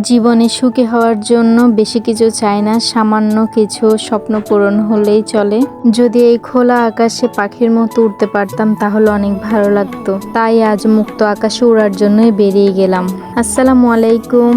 জীবনে সুখী হওয়ার জন্য বেশি কিছু চাই না, সামান্য কিছু স্বপ্ন পূরণ হলেই চলে। যদি এই খোলা আকাশে পাখির মতো উঠতে পারতাম, তাহলে অনেক ভালো লাগতো। তাই আজ মুক্ত আকাশে উড়ার জন্যই বেরিয়ে গেলাম। আসসালামু আলাইকুম।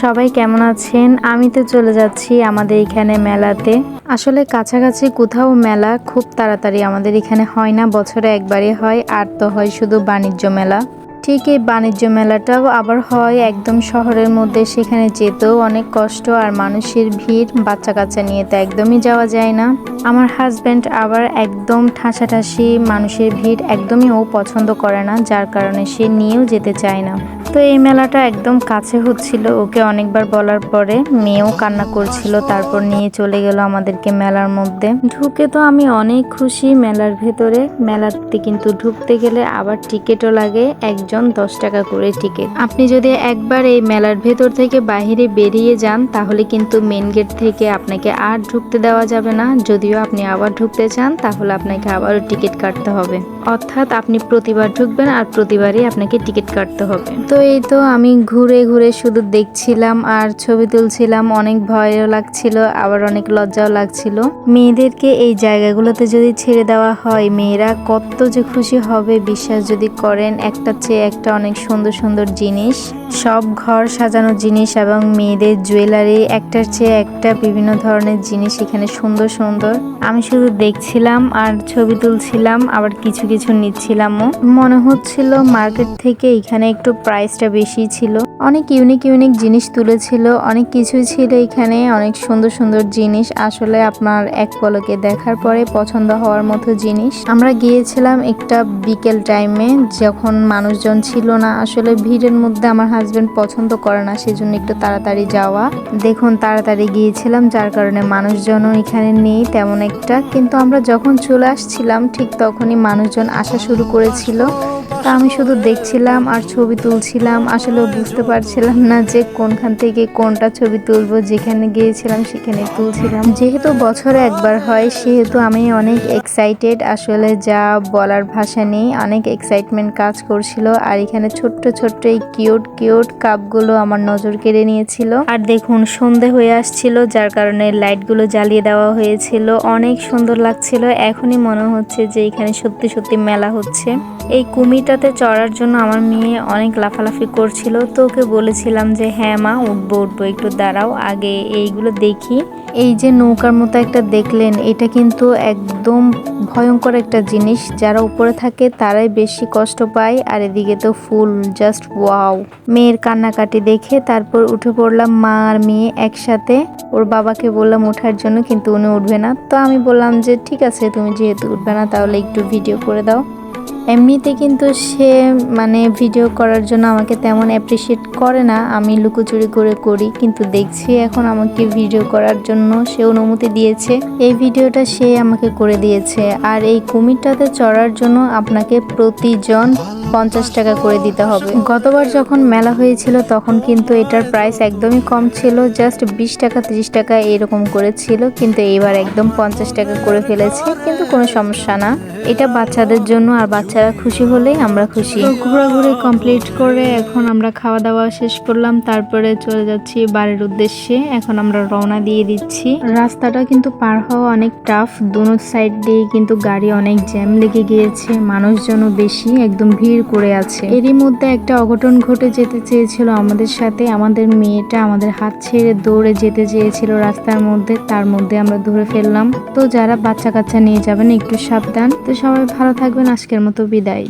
সবাই কেমন আছেন? আমি তো চলে যাচ্ছি আমাদের এখানে মেলাতে। আসলে কাছাকাছি কোথাও মেলা খুব তাড়াতাড়ি আমাদের এখানে হয় না, বছরে একবারই হয়। আর তো হয় শুধু বাণিজ্য মেলা। ঠিক এই বাণিজ্য মেলাটাও আবার হয় একদম শহরের মধ্যে, সেখানে যেতেও অনেক কষ্ট আর মানুষের ভিড় বাচ্চা কাচ্চা নিয়ে তো একদমই যাওয়া যায় না। আমার হাজব্যান্ড আবার একদম ঠাসাঠাসি, মানুষের ভিড় একদমই ও পছন্দ করে না, যার কারণে সে নিয়েও যেতে চায় না। তো এই মেলাটা একদম কাছে হচ্ছিল। ওকে অনেকবার বলার পরে মেয়েও কান্না করছিল, তারপর নিয়ে চলে গেল আমাদেরকে মেলার মধ্যে। ঢুকে তো আমি অনেক খুশি মেলার ভেতরে। মেলাতে কিন্তু ঢুকতে গেলে আবার টিকিটও লাগে, একজন দশ টাকা করে টিকিট। আপনি যদি একবার এই মেলার ভেতর থেকে বাইরে বেরিয়ে যান, তাহলে কিন্তু মেন গেট থেকে আপনাকে আর ঢুকতে দেওয়া যাবে না। যদিও আপনি আবার ঢুকতে চান, তাহলে আপনাকে আবারও টিকিট কাটতে হবে। অর্থাৎ আপনি প্রতিবার ঢুকবেন আর প্রতিবারই আপনাকে টিকিট কাটতে হবে। তো এই তো আমি ঘুরে ঘুরে শুধু দেখছিলাম আর ছবি তুলছিলাম, অনেক ভয়ও লাগছিল, আবার অনেক লজ্জাও লাগছিল। মেয়েদেরকে এই জায়গাগুলোতে যদি ছেড়ে দেওয়া হয়, মেয়েরা কত যে খুশি হবে, বিশ্বাস যদি করেন, একটা চেয়ে একটা অনেক সুন্দর সুন্দর জিনিস। সব ঘর সাজানোর জিনিস এবং মেয়েদের জুয়েলারি, একটার চেয়ে একটা বিভিন্ন ধরনের জিনিস এখানে সুন্দর সুন্দর। আমি শুধু দেখছিলাম আর ছবি তুলছিলাম, আবার কিছু কিছু নিচ্ছিলামও মনে হচ্ছিল মার্কেট থেকে এখানে একটু প্রাইসটা বেশি ছিল। অনেক ইউনিক ইউনিক জিনিস তুলেছিল। অনেক কিছুই ছিল এখানে। অনেক সুন্দর সুন্দর জিনিস। আসলে আপনার এক পলকে দেখার পরে পছন্দ হওয়ার মতো জিনিস। আমরা গিয়েছিলাম একটা বিকেল টাইমে যখন মানুষজন ছিল না। আসলে ভিড়ের মধ্যে আমার হাজবেন্ড পছন্দ করে না, সেজন্য একটু তাড়াতাড়ি যাওয়া। দেখুন, তাড়াতাড়ি গিয়েছিলাম, যার কারণে মানুষজনও এখানে নেই তেমন একটা। কিন্তু আমরা যখন চলে আসছিলাম, ঠিক তখনই মানুষজন আসা শুরু করেছিল। তা আমি শুধু দেখছিলাম আর ছবি তুলছিলাম। আসলে বুঝতে পারছিলাম না যে কোনখান থেকে কোনটা ছবি তুলবো, যেখানে গিয়েছিলাম সেখানে তুলছিলাম। যেহেতু বছরে একবার হয়, সেহেতু আমি অনেক এক্সাইটেড আসলে যা বলার ভাষা নেই, অনেক এক্সাইটমেন্ট কাজ করছিল। আর এখানে ছোট্ট ছোট্ট এই কিউট কিউট কাপগুলো আমার নজর কেড়ে নিয়েছিল। আর দেখুন, সন্ধে হয়ে আসছিল, যার কারণে লাইটগুলো জ্বালিয়ে দেওয়া হয়েছিল। অনেক সুন্দর লাগছিল। এখনই মনে হচ্ছে যে এখানে সত্যি সত্যি মেলা হচ্ছে। এই কুমিরটাতে চড়ার জন্য আমার মেয়ে অনেক লাফালাফি করছিল। তো ওকে বলেছিলাম যে হ্যাঁ মা, উঠবো উঠবো, একটু দাঁড়াও, আগে এইগুলো দেখি। এই যে নৌকার মতো একটা দেখলেন, এটা কিন্তু একদম ভয়ঙ্কর একটা জিনিস। যারা উপরে থাকে তারাই বেশি কষ্ট পায়, আর এদিকে তো ফুল জাস্ট ওয়াও মেয়ের কান্নাকাটি দেখে তারপর উঠে পড়লাম মা আর মেয়ে একসাথে। ওর বাবাকে বললাম, ওঠার জন্য কিন্তু উনি উঠবে না। তো আমি বললাম যে, ঠিক আছে, তুমি যেহেতু উঠবে না, তাহলে একটু ভিডিও করে দাও। এমনিতে কিন্তু সে মানে ভিডিও করার জন্য আমাকে তেমন অ্যাপ্রিসিয়েট করে না। আমি লুকোচুরি করে করি, কিন্তু দেখছি এখন আমাকে ভিডিও করার জন্য সে অনুমতি দিয়েছে। এই ভিডিওটা সে আমাকে করে দিয়েছে। আর এই কুমিরটাতে চড়ার জন্য আপনাকে প্রতিজন পঞ্চাশ টাকা করে দিতে হবে। গতবার যখন মেলা হয়েছিল, তখন কিন্তু এটার প্রাইস একদমই কম ছিল জাস্ট বিশ টাকা, তিরিশ টাকা এরকম করেছিল কিন্তু এবার একদম পঞ্চাশ টাকা করে ফেলেছে, কিন্তু কোনো সমস্যা না। এটা বাচ্চাদের জন্য, আর বাচ্চারা খুশি হলেই আমরা খুশি। ঘোরাঘুরি কমপ্লিট করে এখন আমরা খাওয়া দাওয়া শেষ করলাম, তারপরে চলে যাচ্ছি বাড়ির উদ্দেশ্যে। এখন আমরা রওনা দিয়ে দিচ্ছি। রাস্তাটা কিন্তু পার হওয়া অনেক টাফ দুনো সাইড দিয়ে কিন্তু গাড়ি অনেক জ্যাম লেগে গিয়েছে, মানুষজনও বেশি, একদম ভিড় করে আছে। এরই মধ্যে একটা অঘটন ঘটে যেতে চেয়েছিল আমাদের সাথে। আমাদের মেয়েটা আমাদের হাত ছেড়ে দৌড়ে যেতে চেয়েছিল রাস্তার মধ্যে। তার মধ্যে আমরা ধরে ফেললাম। তো যারা বাচ্চা কাচ্চা নিয়ে যাবেন, একটু সাবধান। তো সবাই ভালো থাকবেন। আজকের মতো বিদায়।